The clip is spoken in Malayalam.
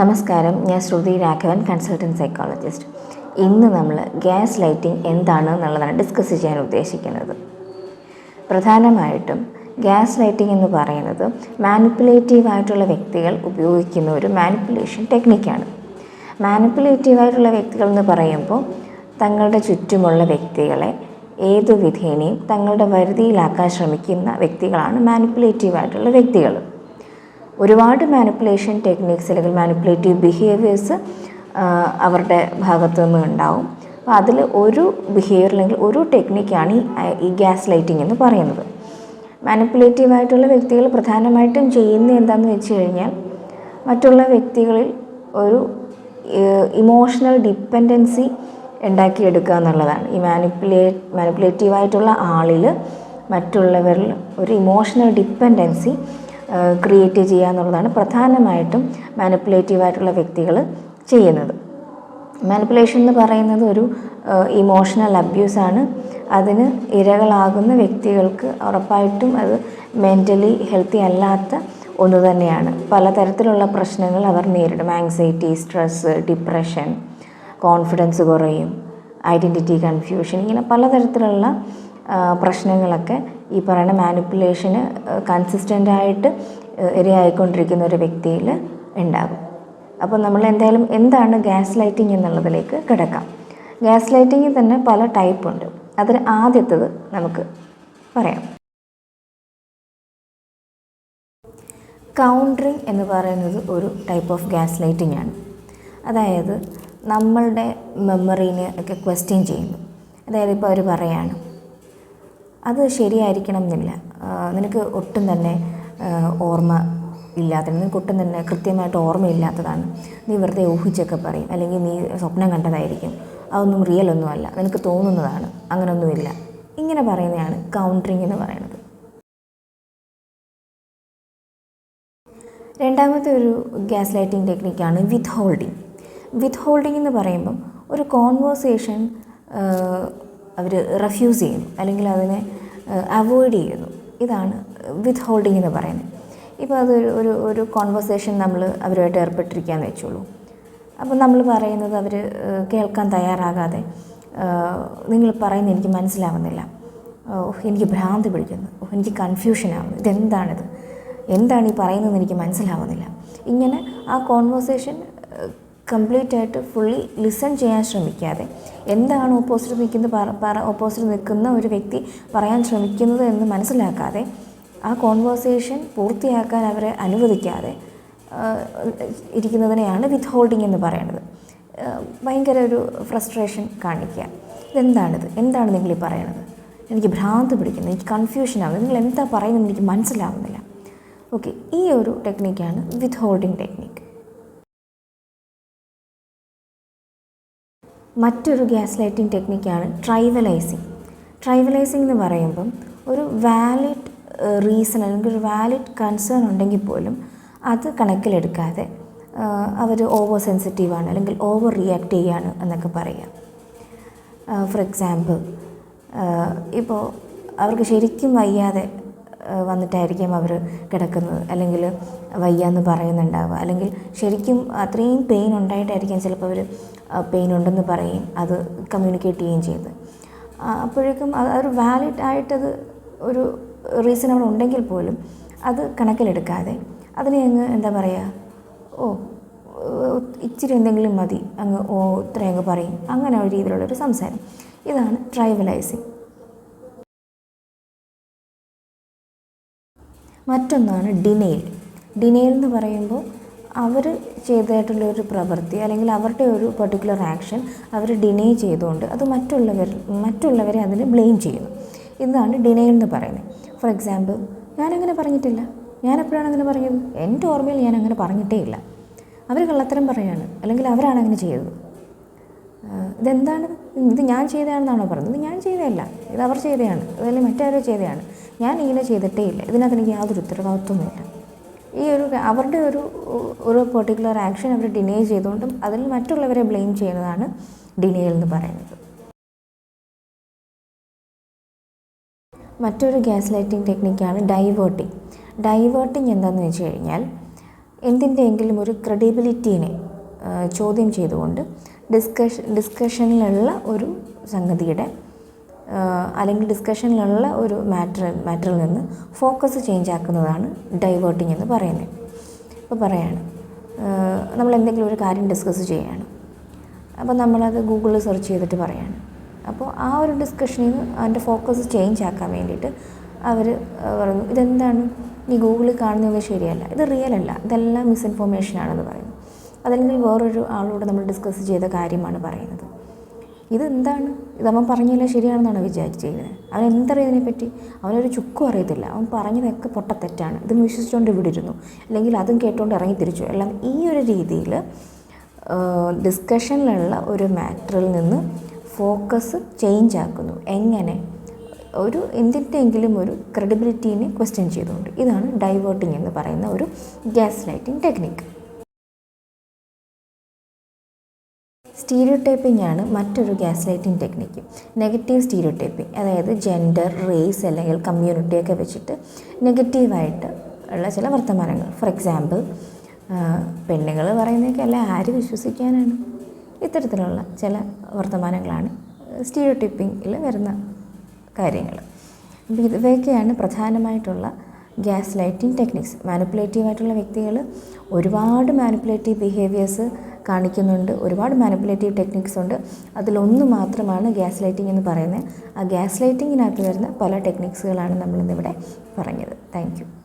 നമസ്കാരം. ഞാൻ ശ്രുതി രാഘവൻ കൺസൾട്ടന്റ് സൈക്കോളജിസ്റ്റ്. ഇന്ന് നമ്മൾ ഗ്യാസ് ലൈറ്റിംഗ് എന്താണ് എന്നുള്ളതാണ് ഡിസ്കസ് ചെയ്യാൻ ഉദ്ദേശിക്കുന്നത്. പ്രധാനമായിട്ടും ഗ്യാസ് ലൈറ്റിംഗ് എന്ന് പറയുന്നത് മാനിപ്പുലേറ്റീവായിട്ടുള്ള വ്യക്തികൾ ഉപയോഗിക്കുന്ന ഒരു മാനിപ്പുലേഷൻ ടെക്നിക്കാണ്. മാനിപ്പുലേറ്റീവായിട്ടുള്ള വ്യക്തികൾ എന്ന് പറയുമ്പോൾ തങ്ങളുടെ ചുറ്റുമുള്ള വ്യക്തികളെ ഏതു വിധേനയും തങ്ങളുടെ വരുതിയിലാക്കാൻ ശ്രമിക്കുന്ന വ്യക്തികളാണ് മാനിപ്പുലേറ്റീവായിട്ടുള്ള വ്യക്തികൾ. ഒരുപാട് മാനിപ്പുലേഷൻ ടെക്നിക്സ് അല്ലെങ്കിൽ മാനിപ്പുലേറ്റീവ് ബിഹേവിയേഴ്സ് അവരുടെ ഭാഗത്തു നിന്ന് ഉണ്ടാവും. അപ്പോൾ അതിൽ ഒരു ബിഹേവിയർ അല്ലെങ്കിൽ ഒരു ടെക്നിക്കാണ് ഈ ഗ്യാസ് ലൈറ്റിംഗ് എന്ന് പറയുന്നത്. മാനിപ്പുലേറ്റീവായിട്ടുള്ള വ്യക്തികൾ പ്രധാനമായിട്ടും ചെയ്യുന്ന എന്താണെന്ന് വെച്ച് കഴിഞ്ഞാൽ മറ്റുള്ള വ്യക്തികളിൽ ഒരു ഇമോഷണൽ ഡിപ്പെൻഡൻസി ഉണ്ടാക്കിയെടുക്കുക എന്നുള്ളതാണ്. ഈ മാനിപ്പുലേ മാനിപ്പുലേറ്റീവായിട്ടുള്ള ആളിൽ മറ്റുള്ളവരിൽ ഒരു ഇമോഷണൽ ഡിപ്പെൻഡൻസി ക്രിയേറ്റ് ചെയ്യുക എന്നുള്ളതാണ് പ്രധാനമായിട്ടും മാനിപ്പുലേറ്റീവ് ആയിട്ടുള്ള വ്യക്തികൾ ചെയ്യുന്നത്. മാനിപ്പുലേഷൻ എന്ന് പറയുന്നത് ഒരു ഇമോഷണൽ അബ്യൂസാണ് അതിന് ഇരകളാകുന്ന വ്യക്തികൾക്ക് ഉറപ്പായിട്ടും അത് മെന്റലി ഹെൽത്തി അല്ലാത്ത ഒന്ന് തന്നെയാണ്. പലതരത്തിലുള്ള പ്രശ്നങ്ങൾ അവർ നേരിടും. ആങ്സൈറ്റി സ്ട്രെസ് ഡിപ്രഷൻ കോൺഫിഡൻസ് കുറയും ഐഡന്റിറ്റി കൺഫ്യൂഷൻ ഇങ്ങനെ പലതരത്തിലുള്ള പ്രശ്നങ്ങളൊക്കെ ഈ പറയുന്ന മാനിപ്പുലേഷന് കൺസിസ്റ്റന്റായിട്ട് ഇരയായിക്കൊണ്ടിരിക്കുന്ന ഒരു വ്യക്തിയിൽ ഉണ്ടാകും. അപ്പോൾ നമ്മൾ എന്തായാലും എന്താണ് ഗ്യാസ് ലൈറ്റിംഗ് എന്നുള്ളതിലേക്ക് കിടക്കാം. ഗ്യാസ് ലൈറ്റിങ്ങിൽ തന്നെ പല ടൈപ്പ് ഉണ്ട്. അതിൽ ആദ്യത്തത് നമുക്ക് പറയാം. കൗണ്ടറിങ് എന്ന് പറയുന്നത് ഒരു ടൈപ്പ് ഓഫ് ഗ്യാസ് ലൈറ്റിംഗ് ആണ്. അതായത് നമ്മളുടെ മെമ്മറീനെ ഒക്കെ ക്വസ്റ്റ്യൻ ചെയ്യുന്നു. അതായത് ഇപ്പോൾ അവർ പറയാണ് അത് ശരിയായിരിക്കണം എന്നില്ല. നിനക്ക് ഒട്ടും തന്നെ ഓർമ്മ ഇല്ലാത്ത നിനക്ക് ഒട്ടും തന്നെ കൃത്യമായിട്ട് ഓർമ്മയില്ലാത്തതാണ്. നീ വെറുതെ ഊഹിച്ചൊക്കെ പറയും. അല്ലെങ്കിൽ നീ സ്വപ്നം കണ്ടതായിരിക്കും. അതൊന്നും റിയൽ ഒന്നുമല്ല നിനക്ക് തോന്നുന്നതാണ്. അങ്ങനെയൊന്നുമില്ല ഇങ്ങനെ പറയുന്നതാണ് കൗണ്ടറിങ് എന്ന് പറയുന്നത്. രണ്ടാമത്തെ ഒരു ഗ്യാസ് ലൈറ്റിംഗ് ടെക്നിക്കാണ് വിത്ത് ഹോൾഡിങ് വിത്ത് ഹോൾഡിംഗ് എന്ന് പറയുമ്പം ഒരു കോൺവേഴ്സേഷൻ അവർ റെഫ്യൂസ് ചെയ്യുന്നു. അല്ലെങ്കിൽ അതിനെ അവോയ്ഡ് ചെയ്യുന്നു. ഇതാണ് വിത്ത് ഹോൾഡിംഗ് എന്ന് പറയുന്നത്. ഇപ്പോൾ അതൊരു ഒരു ഒരു കോൺവെർസേഷൻ നമ്മൾ അവരുമായിട്ട് ഏർപ്പെട്ടിരിക്കുകയെന്ന് വെച്ചോളൂ. അപ്പോൾ നമ്മൾ പറയുന്നത് അവർ കേൾക്കാൻ തയ്യാറാകാതെ നിങ്ങൾ പറയുന്നത് എനിക്ക് മനസ്സിലാവുന്നില്ല. എനിക്ക് ഭ്രാന്തി പിടിക്കുന്നു. എനിക്ക് കൺഫ്യൂഷൻ ആവുന്നു. ഇതെന്താണിത്? എന്താണ് ഈ പറയുന്നതെന്ന് എനിക്ക് മനസ്സിലാവുന്നില്ല. ഇങ്ങനെ ആ കോൺവെർസേഷൻ കംപ്ലീറ്റ് ആയിട്ട് ഫുള്ളി ലിസൺ ചെയ്യാൻ ശ്രമിക്കാതെ. എന്താണ് ഓപ്പോസിറ്റ് നിൽക്കുന്ന ഓപ്പോസിറ്റ് നിൽക്കുന്ന ഒരു വ്യക്തി പറയാൻ ശ്രമിക്കുന്നത് എന്ന് മനസ്സിലാക്കാതെ ആ കോൺവേഴ്സേഷൻ പൂർത്തിയാക്കാൻ അവരെ അനുവദിക്കാതെ ഇരിക്കുന്നതിനെയാണ് വിത്ത് ഹോൾഡിംഗ് എന്ന് പറയുന്നത് ഭയങ്കര ഒരു ഫ്രസ്ട്രേഷൻ കാണിക്കുക. ഇതെന്താണിത്? എന്താണ് നിങ്ങൾ ഈ പറയണത്? എനിക്ക് ഭ്രാന്ത് പിടിക്കുന്നു എനിക്ക് കൺഫ്യൂഷൻ ആവുന്നത് നിങ്ങൾ എന്താ പറയുന്നത് എനിക്ക് മനസ്സിലാവുന്നില്ല. ഓക്കെ ഈ ഒരു ടെക്നിക്കാണ് വിത്ത് ഹോൾഡിംഗ് ടെക്നിക്ക് മറ്റൊരു ഗ്യാസ് ലൈറ്റിംഗ് ടെക്നിക്കാണ് ട്രൈവലൈസിങ്. ട്രൈവലൈസിങ് എന്ന് പറയുമ്പം ഒരു വാലിഡ് റീസൺ അല്ലെങ്കിൽ ഒരു വാലിഡ് കൺസേൺ ഉണ്ടെങ്കിൽ പോലും അത് കണക്കിലെടുക്കാതെ അവർ ഓവർ സെൻസിറ്റീവാണ് അല്ലെങ്കിൽ ഓവർ റിയാക്റ്റ് ചെയ്യാണ് എന്നൊക്കെ പറയാം. ഫോർ എക്സാമ്പിൾ ഇപ്പോൾ അവർക്ക് ശരിക്കും വയ്യാതെ വന്നിട്ടായിരിക്കും അവർ കിടക്കുന്നത്. അല്ലെങ്കിൽ വയ്യാന്ന് പറയുന്നുണ്ടാവുക. അല്ലെങ്കിൽ ശരിക്കും അത്രയും പെയിൻ ഉണ്ടായിട്ടായിരിക്കും ചിലപ്പോൾ അവർ പെയിൻ ഉണ്ടെന്ന് പറയും. അത് കമ്മ്യൂണിക്കേറ്റ് ചെയ്യുകയും ചെയ്ത്. അപ്പോഴേക്കും അത് അതൊരു വാലിഡ് ആയിട്ടത് ഒരു റീസൺ അവിടെ ഉണ്ടെങ്കിൽ പോലും അത് കണക്കിലെടുക്കാതെ അതിനെ അങ്ങ് എന്താ പറയുക ഓ ഇച്ചിരി എന്തെങ്കിലും മതി. അങ്ങ് ഓ ഇത്രയും അങ്ങ് പറയും. അങ്ങനെ ഒരു രീതിയിലുള്ളൊരു സംസാരം. ഇതാണ് ട്രൈവലൈസിങ് മറ്റൊന്നാണ് ഡിനെയിൽ ഡിനെയിൽ എന്ന് പറയുമ്പോൾ അവർ ചെയ്തതായിട്ടുള്ള ഒരു പ്രവൃത്തി അല്ലെങ്കിൽ അവരുടെ ഒരു പെർട്ടിക്കുലർ ആക്ഷൻ അവർ ഡിനൈ ചെയ്തുകൊണ്ട് അത് മറ്റുള്ളവർ മറ്റുള്ളവരെ അതിന് ബ്ലെയിം ചെയ്യുന്നു. ഇതാണ് ഡിനെയിൽ എന്ന് പറയുന്നത്. ഫോർ എക്സാമ്പിൾ ഞാനങ്ങനെ പറഞ്ഞിട്ടില്ല. ഞാൻ എപ്പോഴാണ് അങ്ങനെ പറഞ്ഞത്? എന്റെ ഓർമ്മയിൽ ഞാൻ അങ്ങനെ പറഞ്ഞിട്ടേ ഇല്ല അവർ കള്ളത്തരം പറയാണ്. അല്ലെങ്കിൽ അവരാണ് അങ്ങനെ ചെയ്തത്. ഇതെന്താണ്? ഇത് ഞാൻ ചെയ്തതാണെന്നാണോ പറഞ്ഞത്? ഞാൻ ചെയ്തതല്ല. ഇത് അവർ ചെയ്തതാണ്. അതല്ലെങ്കിൽ മറ്റാരോ ചെയ്തതാണ്. ഞാൻ ഇങ്ങനെ ചെയ്തിട്ടേ ഇല്ല. ഇതിനകത്ത് എനിക്ക് യാതൊരു ഉത്തരവാദിത്വമില്ല ഈ ഒരു അവരുടെ ഒരു ഒരു പെർട്ടിക്കുലർ ആക്ഷൻ അവർ ഡിനേ ചെയ്തുകൊണ്ടും അതിൽ മറ്റുള്ളവരെ ബ്ലെയിം ചെയ്യുന്നതാണ് ഡിനേൽ എന്ന് പറയുന്നത്. മറ്റൊരു ഗ്യാസ് ലൈറ്റിംഗ് ടെക്നിക്കാണ് ഡൈവേർട്ടിംഗ് ഡൈവേർട്ടിംഗ് എന്താണെന്ന് വെച്ച് കഴിഞ്ഞാൽ എന്തിന്റെയെങ്കിലും ഒരു ക്രെഡിബിലിറ്റീനെ ചോദ്യം ചെയ്തുകൊണ്ട് ഡിസ്കഷൻ ഡിസ്കഷനിലുള്ള ഒരു സംഗതിയുടെ അല്ലെങ്കിൽ ഡിസ്കഷനിലുള്ള ഒരു മാറ്റർ മാറ്ററിൽ നിന്ന് ഫോക്കസ് ചേഞ്ച് ആക്കുന്നതാണ് ഡൈവേർട്ടിംഗ് എന്ന് പറയുന്നത്. ഇപ്പോൾ പറയാണ് നമ്മൾ എന്തെങ്കിലും ഒരു കാര്യം ഡിസ്കസ് ചെയ്യുകയാണ് അപ്പോൾ നമ്മളത് ഗൂഗിളിൽ സെർച്ച് ചെയ്തിട്ട് പറയാണ്. അപ്പോൾ ആ ഒരു ഡിസ്കഷനിൽ നിന്ന് അതിന്റെ ഫോക്കസ് ചേഞ്ച് ആക്കാൻ വേണ്ടിയിട്ട് അവർ പറഞ്ഞു ഇതെന്താണ്? ഈ ഗൂഗിളിൽ കാണുന്നത് ശരിയല്ല. ഇത് റിയൽ അല്ല. ഇതെല്ലാം മിസ്ഇൻഫോർമേഷൻ ആണെന്ന് പറയുന്നു. അതല്ലെങ്കിൽ വേറൊരു ആളോട് നമ്മൾ ഡിസ്കസ് ചെയ്ത കാര്യമാണ് പറയുന്നത്. ഇതെന്താണ് ഇത് അവൻ പറഞ്ഞില്ല ശരിയാണെന്നാണ് വിചാരിച്ചിരിക്കുന്നത് അവൻ എന്തറിയാം ഇതിനെപ്പറ്റി? അവനൊരു ചുക്കും അറിയത്തില്ല. അവൻ പറഞ്ഞതൊക്കെ പൊട്ടത്തെറ്റാണ് ഇതും വിശ്വസിച്ചുകൊണ്ട് ഇവിടെ ഇരുന്നു അല്ലെങ്കിൽ അതും കേട്ടുകൊണ്ട് ഇറങ്ങി തിരിച്ചു. എല്ലാം ഈ ഒരു രീതിയിൽ ഡിസ്കഷനിലുള്ള ഒരു മാറ്ററിൽ നിന്ന് ഫോക്കസ് ചേഞ്ച് ആക്കുന്നു. എങ്ങനെ? ഒരു എന്തിന്റെയെങ്കിലും ഒരു ക്രെഡിബിലിറ്റീനെ ക്വസ്റ്റ്യൻ ചെയ്തുകൊണ്ട്. ഇതാണ് ഡൈവേർട്ടിംഗ് എന്ന് പറയുന്ന ഒരു gaslighting technique stereotyping ആണ് മറ്റൊരു gaslighting technique. Negative stereotyping അതായത് ജെൻഡർ റേസ് അല്ലെങ്കിൽ കമ്മ്യൂണിറ്റിയൊക്കെ വെച്ചിട്ട് നെഗറ്റീവായിട്ട് ഉള്ള ചില വർത്തമാനങ്ങൾ. ഫോർ എക്സാമ്പിൾ പെണ്ണുങ്ങൾ പറയുന്നതൊക്കെ അല്ല ആര് വിശ്വസിക്കാനാണ്. ഇത്തരത്തിലുള്ള ചില വർത്തമാനങ്ങളാണ് സ്റ്റീരിയോ ടൈപ്പിങ്ങിൽ വരുന്ന കാര്യങ്ങൾ. അപ്പോൾ ഇവയൊക്കെയാണ് പ്രധാനമായിട്ടുള്ള ഗ്യാസ് ലൈറ്റിംഗ് ടെക്നിക്സ്. മാനിപ്പുലേറ്റീവ് ആയിട്ടുള്ള വ്യക്തികൾ ഒരുപാട് മാനിപ്പുലേറ്റീവ് ബിഹേവിയേഴ്സ് കാണിക്കുന്നുണ്ട്. ഒരുപാട് മാനിപ്പുലേറ്റീവ് ടെക്നിക്സ് ഉണ്ട്. അതിലൊന്ന് മാത്രമാണ് ഗ്യാസ് ലൈറ്റിംഗ് എന്ന് പറയുന്നത്. ആ ഗ്യാസ് ലൈറ്റിങ്ങിനകത്ത് വരുന്ന പല ടെക്നിക്സുകളാണ് നമ്മളിന്നിവിടെ പറഞ്ഞത്. താങ്ക്